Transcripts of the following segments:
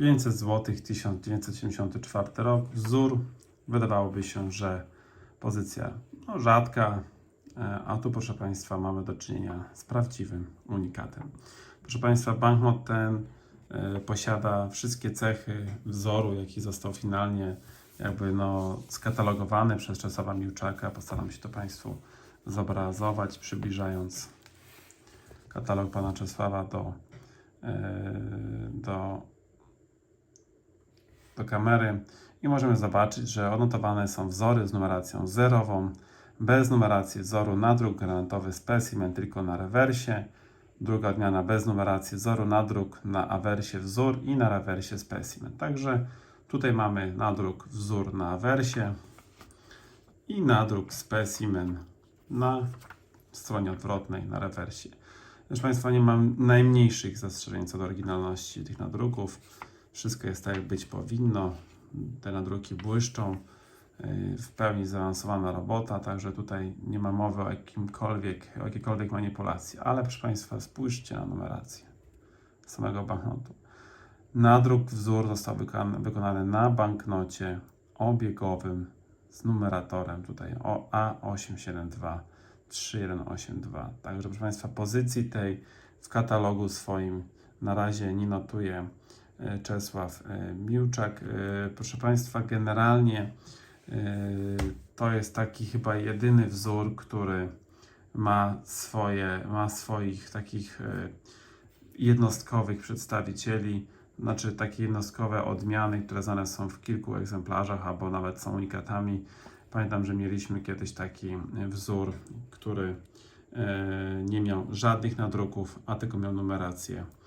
500 zł, 1974 rok. Wzór wydawałoby się, że pozycja no, rzadka, e, a tu proszę Państwa mamy do czynienia z prawdziwym unikatem. Proszę Państwa, banknot ten e, posiada wszystkie cechy wzoru, jaki został finalnie jakby no, skatalogowany przez Czesława Miłczaka. Postaram się to Państwu zobrazować, przybliżając katalog Pana Czesława do, e, do, do kamery i możemy zobaczyć, że odnotowane są wzory z numeracją zerową, bez numeracji wzoru nadruk granatowy specimen tylko na rewersie, druga odmiana bez numeracji wzoru nadruk na awersie wzór i na rewersie specimen. Także tutaj mamy nadruk wzór na awersie i nadruk specimen na stronie odwrotnej, na rewersie. Proszę Państwa, nie mam najmniejszych zastrzeżeń co do oryginalności tych nadruków. Wszystko jest tak, jak być powinno. Te nadruki błyszczą. Yy, W pełni zaawansowana robota, także tutaj nie ma mowy o jakimkolwiek, o jakiejkolwiek manipulacji. Ale proszę Państwa, spójrzcie na numerację samego banknotu. Nadruk wzór został wykonany, na banknocie obiegowym z numeratorem tutaj o A872 3182. Także proszę Państwa, pozycji tej w katalogu swoim na razie nie notuje e, Czesław e, Miłczak. E, Proszę Państwa, generalnie e, to jest taki chyba jedyny wzór, który ma swoje, ma swoich takich e, jednostkowych przedstawicieli, znaczy takie jednostkowe odmiany, które znane są w kilku egzemplarzach albo nawet są unikatami. Pamiętam, że mieliśmy kiedyś taki wzór, który e, nie miał żadnych nadruków, a tylko miał numerację e,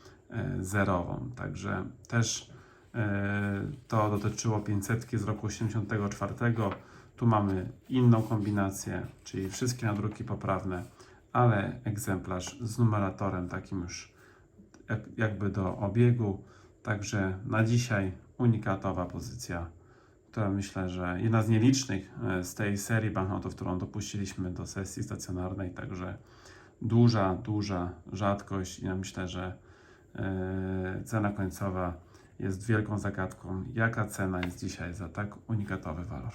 zerową. Także też e, to dotyczyło 500 z roku 84. Tu mamy inną kombinację, czyli wszystkie nadruki poprawne, ale egzemplarz z numeratorem takim już jak, jakby do obiegu. Także na dzisiaj unikatowa pozycja, która myślę, że jedna z nielicznych e, z tej serii banknotów, którą dopuściliśmy do sesji stacjonarnej. Także duża, duża rzadkość i ja myślę, że e, cena końcowa jest wielką zagadką. Jaka cena jest dzisiaj za tak unikatowy walor?